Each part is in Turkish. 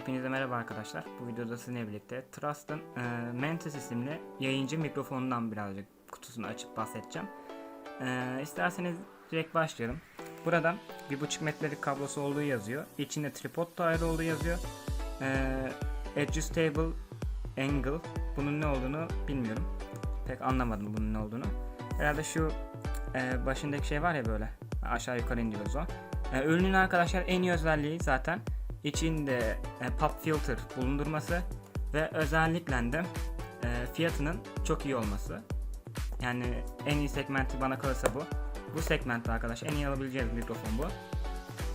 Hepinize merhaba arkadaşlar. Bu videoda sizinle birlikte Trust'ın e, Mantis isimli yayıncı mikrofonundan birazcık kutusunu açıp bahsedeceğim. E, isterseniz direkt başlayalım. Burada 1.5 metrelik kablosu olduğu yazıyor. İçinde tripod da ayrı olduğu yazıyor. E, adjustable angle. Bunun ne olduğunu bilmiyorum. Pek anlamadım bunun ne olduğunu. Herhalde şu e, başındaki şey var ya böyle. Aşağı yukarı indiriyoruz o. E, ürünün arkadaşlar en iyi özelliği zaten içinde e, pop filter bulundurması ve özellikle de e, fiyatının çok iyi olması. Yani en iyi segmenti bana kalırsa bu. Bu segmentte arkadaşlar en iyi alabileceğiniz mikrofon bu.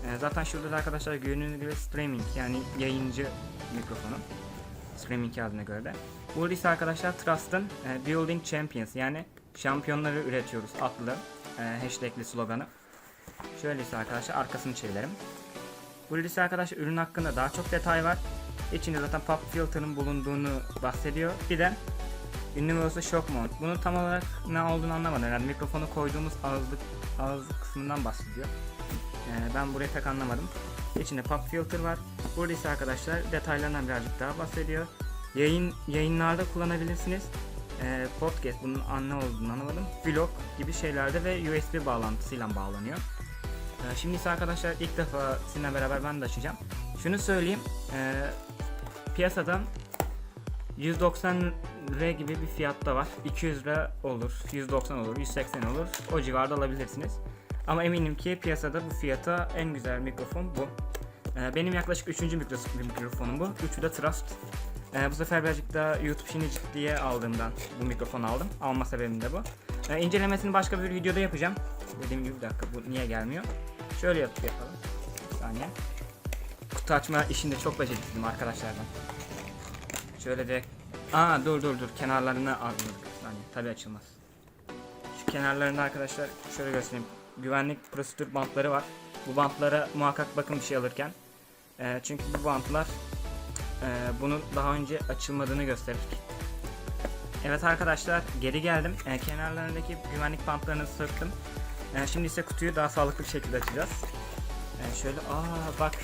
E, zaten şurada da arkadaşlar gördüğünüz gibi streaming yani yayıncı mikrofonu. Streaming yazdığına göre de. Burada ise arkadaşlar Trust'ın Building Champions yani şampiyonları üretiyoruz adlı hashtagli sloganı. Şöyle ise arkadaşlar arkasını çevirelim. Bu ise arkadaşlar ürün hakkında daha çok detay var. İçinde zaten pop filter'ın bulunduğunu bahsediyor. Bir de Universal Shock Mount. Bunun tam olarak ne olduğunu anlamadım. Yani mikrofonu koyduğumuz ağızlık, ağızlık kısmından bahsediyor. Ee, ben burayı pek anlamadım. İçinde pop filter var. Burada ise arkadaşlar detaylarından birazcık daha bahsediyor. Yayın yayınlarda kullanabilirsiniz. Ee, podcast bunun an- ne olduğunu anlamadım. Vlog gibi şeylerde ve USB bağlantısıyla bağlanıyor. Ee, Şimdi ise arkadaşlar ilk defa sizinle beraber ben de açacağım. Şunu söyleyeyim. E, piyasadan 190 R gibi bir fiyatta var. 200 lira olur, 190 olur, 180 olur. O civarda alabilirsiniz. Ama eminim ki piyasada bu fiyata en güzel mikrofon bu. Ee, benim yaklaşık 3. mikrofonum bu. Üçü de Trust. Ee, bu sefer birazcık daha YouTube işini ciddiye aldığımdan bu mikrofonu aldım. Alma sebebim de bu. Ee, incelemesini başka bir videoda yapacağım. Dediğim gibi bir dakika bu niye gelmiyor? Şöyle yap yapalım. Bir saniye. Kutu açma işinde çok becerikliyim arkadaşlardan. Şöyle direkt... Aa dur dur dur kenarlarını almadık. Bir saniye tabi açılmaz. Şu kenarlarında arkadaşlar şöyle göstereyim. Güvenlik prosedür bantları var. Bu bantlara muhakkak bakın bir şey alırken. Ee, çünkü bu bantlar e, bunun daha önce açılmadığını gösterir. Evet arkadaşlar geri geldim. Ee, kenarlarındaki güvenlik bantlarını söktüm. Ee, şimdi ise kutuyu daha sağlıklı bir şekilde açacağız. Ee, şöyle aa bak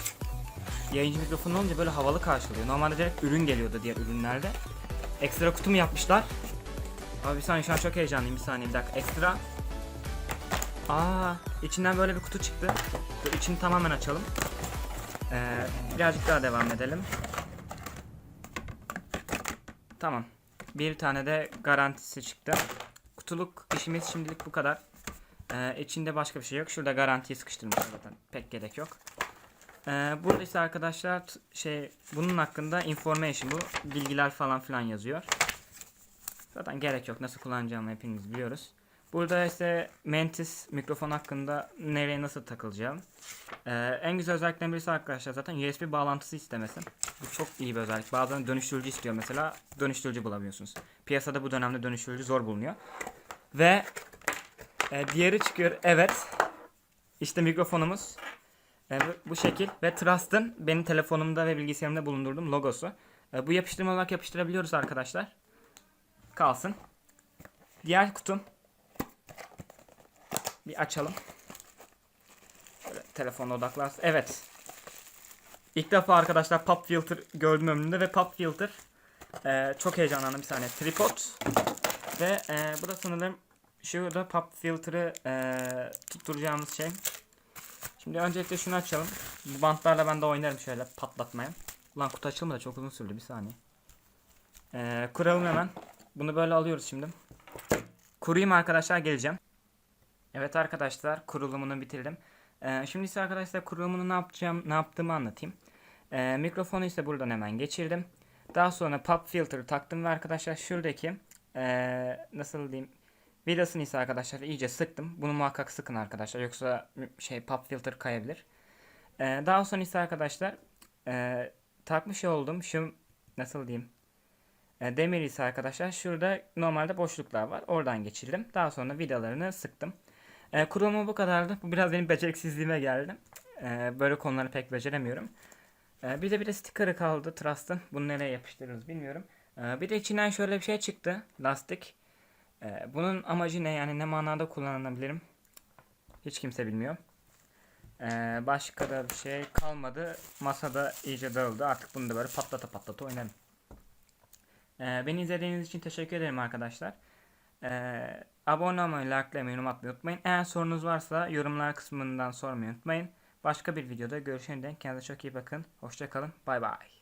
yayıncı mikrofon olunca böyle havalı karşılıyor. Normalde direkt ürün geliyordu diğer ürünlerde. Ekstra kutu mu yapmışlar? Abi bir saniye şu an çok heyecanlıyım bir saniye bir dakika ekstra. Aa içinden böyle bir kutu çıktı. Dur içini tamamen açalım. Ee, birazcık daha devam edelim. Tamam. Bir tane de garantisi çıktı. Kutuluk işimiz şimdilik bu kadar. Ee, içinde başka bir şey yok. Şurada garantiyi sıkıştırmışlar zaten. Pek gerek yok. Ee, burada ise arkadaşlar şey bunun hakkında information bu bilgiler falan filan yazıyor. Zaten gerek yok. Nasıl kullanacağımı hepimiz biliyoruz. Burada ise Mantis mikrofon hakkında nereye nasıl takılacağım. Ee, en güzel özelliklerinden birisi arkadaşlar zaten USB bağlantısı istemesi. Bu çok iyi bir özellik. Bazen dönüştürücü istiyor mesela. Dönüştürücü bulamıyorsunuz. Piyasada bu dönemde dönüştürücü zor bulunuyor. Ve e, diğeri çıkıyor. Evet. İşte mikrofonumuz. E, bu- şekil. Ve Trust'ın benim telefonumda ve bilgisayarımda bulundurduğum logosu. E, bu yapıştırma olarak yapıştırabiliyoruz arkadaşlar. Kalsın. Diğer kutum. Bir açalım. Şöyle telefonla odaklarsın. Evet. İlk defa arkadaşlar pop filter gördüm ömrümde ve pop filter e, çok heyecanlandım bir saniye. Tripod ve e, bu sanırım şurada pop filter'ı e, tutturacağımız şey. Şimdi öncelikle şunu açalım. Bu bantlarla ben de oynarım şöyle patlatmaya. Ulan kutu açılmadı çok uzun sürdü bir saniye. E, kuralım hemen. Bunu böyle alıyoruz şimdi. Kurayım arkadaşlar geleceğim. Evet arkadaşlar kurulumunu bitirdim. Ee, şimdi ise arkadaşlar kurulumunu ne yapacağım, ne yaptığımı anlatayım. Ee, mikrofonu ise buradan hemen geçirdim. Daha sonra pop filter taktım ve arkadaşlar şuradaki ee, nasıl diyeyim vidasını ise arkadaşlar iyice sıktım. Bunu muhakkak sıkın arkadaşlar yoksa şey pop filter kayabilir. Ee, daha sonra ise arkadaşlar ee, takmış olduğum şu nasıl diyeyim e, demir ise arkadaşlar şurada normalde boşluklar var. Oradan geçirdim. Daha sonra vidalarını sıktım. E, kurulumu bu kadardı. Bu biraz benim beceriksizliğime geldi. E, böyle konuları pek beceremiyorum. E, bir de bir de sticker'ı kaldı Trust'ın. Bunu nereye yapıştırırız bilmiyorum. E, bir de içinden şöyle bir şey çıktı. Lastik. E, bunun amacı ne yani ne manada kullanabilirim? Hiç kimse bilmiyor. Ee, başka da bir şey kalmadı. Masada iyice dağıldı. Artık bunu da böyle patlata patlata oynarım. Ee, beni izlediğiniz için teşekkür ederim arkadaşlar. Ee, abone olmayı, likelamayı, yorum unutmayın. Eğer sorunuz varsa yorumlar kısmından sormayı unutmayın. Başka bir videoda görüşene dek kendinize çok iyi bakın. Hoşçakalın. Bay bay.